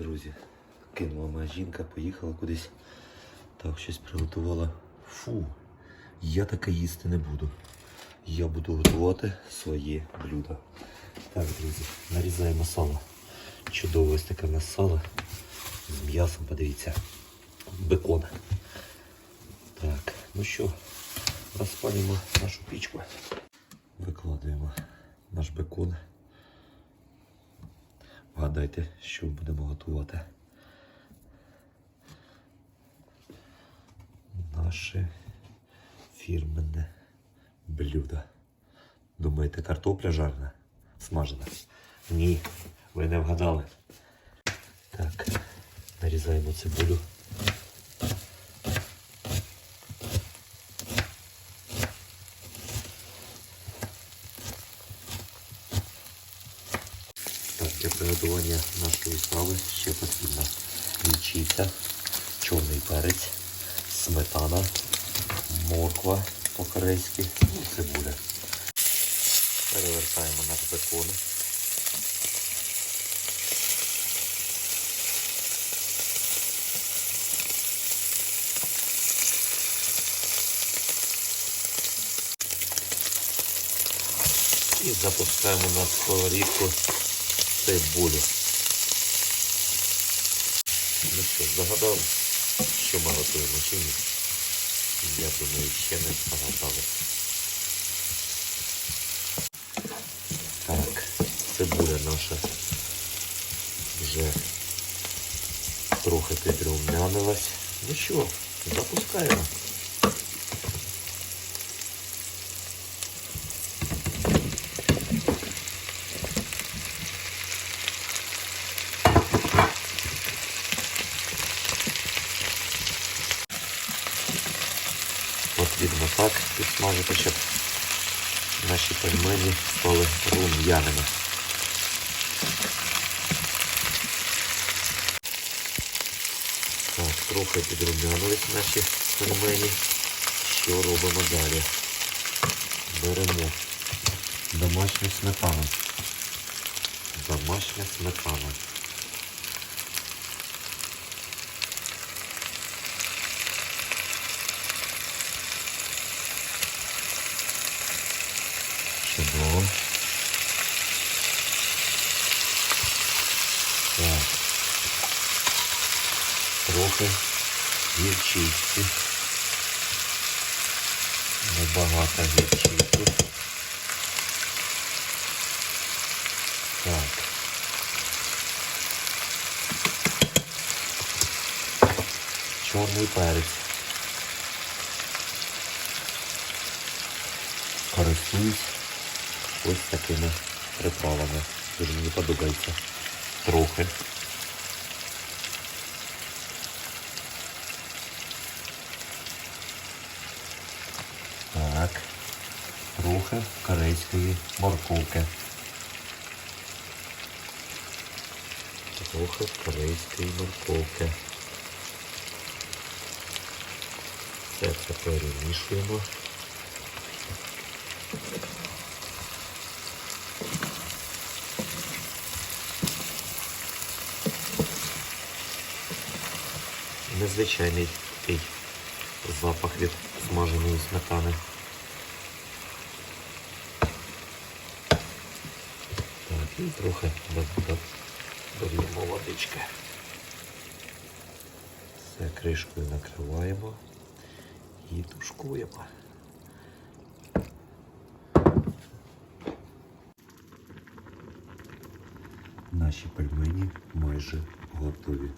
Друзі, кинула моя жінка, поїхала кудись. Так, щось приготувала. Фу, я таке їсти не буду. Я буду готувати своє блюдо. Так, друзі, нарізаємо сало. Чудове ось таке в нас сало. З м'ясом, подивіться. Бекон. Так, ну що, розпалюємо нашу пічку. Викладуємо наш бекон. Вгадайте, що будемо готувати. Наше фірменне блюдо. Думаєте, картопля жарна? Смажена? Ні, ви не вгадали. Так, нарізаємо цибулю. Так, для приготування нашої страви ще потрібно вівчиця, чорний перець, сметана, морква по-корейськи і цибуля. Перевертаємо наш бекон. І запускаємо на сковорідку цибулю. Ну що, загадав, що ми готуємо чи ні? Я думаю, ще не загадали. Так, цибуля наша вже трохи підрумянилась. Ну що, запускаємо. Потрібно так підсмажити, щоб наші пельмені стали рум'яними. Так, трохи підрум'янились наші пельмені. Що робимо далі? Беремо домашню сметану. Домашня сметана. Так. Трохи гірчиці. Небагато гірчиці. Так. Чорний перець. Користуюсь ось такими приправами. Дуже мені подобається. Трохи. Так. Трохи корейської морковки. Трохи корейської морковки. Все це перемішуємо. Незвичайний такий запах від смаженої сметани. Так, і трохи додаємо водички. Все кришкою накриваємо і тушкуємо. Наші пельмені майже готові.